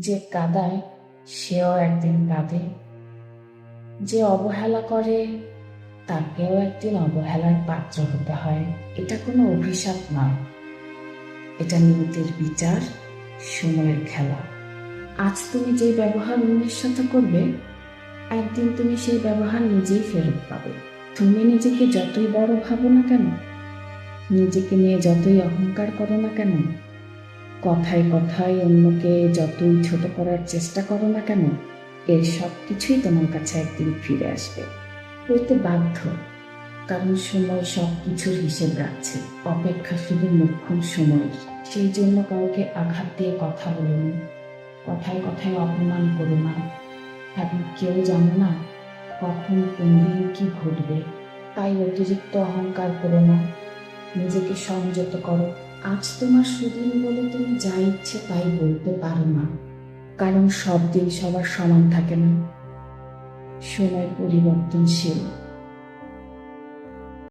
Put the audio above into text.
যে কাদায়, সেও একদিন কাঁদে। যে অবহেলা করে, তাকেও একদিন অবহেলার পাত্র হতে হয়। এটা কোনো অভিশাপ নয়। এটা নিয়তির বিচার, সময়ের খেলা। আজ তুমি যে ব্যবহার অন্যের সাথে করবে, একদিন তুমি সেই ব্যবহার নিজেই ফেরত পাবে। তুমি নিজেকে যতই বড় ভাবো না কেন, নিজেকে নিয়ে যতই অহংকার করো না কেন কথায় কথায় অন্যকে যতই ছোট করার চেষ্টা করো না কেন, এর সব কিছুই তোমার কাছে একদিন ফিরে আসবে। হইতে বাধ্য, কারণ সময় সব কিছুর হিসেব রাখছে। অপেক্ষা শুধু মুখ্যম সময়ের সেই জন্য কাউকে আঘাত দিয়ে কথা বলুন কথায় কথায় অপমান করো না। এখন কেউ জানো না কখন কোন দিন কি ঘটবে। তাই অতিরিক্ত অহংকার করো না। নিজেকে সংযত করো। আজ তোমার সুদিন বলে তুমি যা ইচ্ছে তাই বলতে পারো না। কারণ সব দিন সবার সমান থাকে না। সময় পরিবর্তনশীল।